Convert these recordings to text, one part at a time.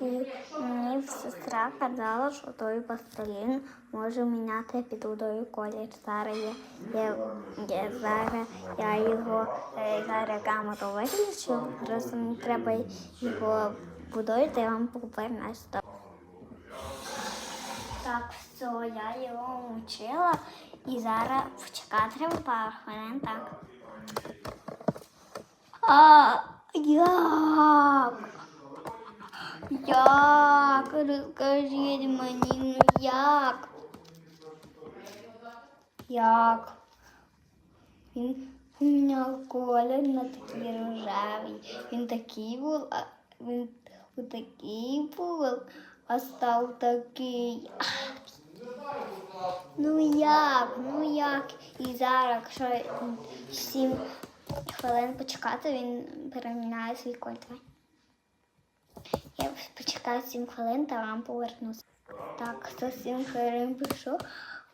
І мені сестра казала, що той пластилін може міняти під водою колір. Зараз я, я, я зараз я його е, зараз камеру виключу. Просто мені треба його водою, я вам повернусь. Так, все, я його мучила і зараз почекати пару хвилин, так. А як? Як? Розкажіть мені, ну як? Як? Він у мене колір на такий рожевий. Він такий був, а він такий був, а став такий. Ну як? Ну як? І зараз, якщо сім хвилин почекати, він переміняє свій колір. Почекаю 7 хвилин та вам повернусь. Так, за 7 хвилин прийшов.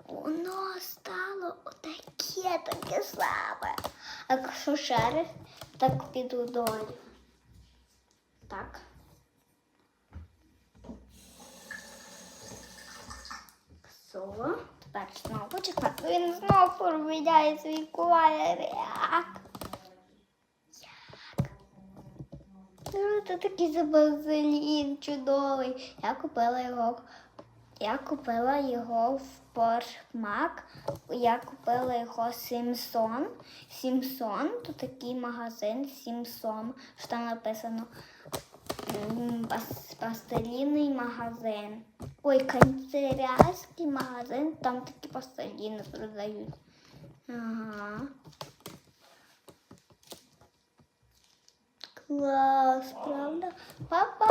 Воно стало отаке, таке саме. А якщо раз, так піду долю. Так. Все. Тепер знову почекати. Він знову поміняє свій колір. Як? Ну, Це такий забазилін чудовий. Я купила його. Я купила його в Porsche Я купила його Сімсон. Сімсон, то такий магазин Сімсон, що там написано пастелінний магазин. Ой, канцелярський магазин, там такі пастеліни продають. Ага. Клас, правда? Папа.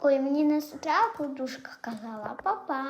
Ой, мені не сестра, подружка казала. Папа.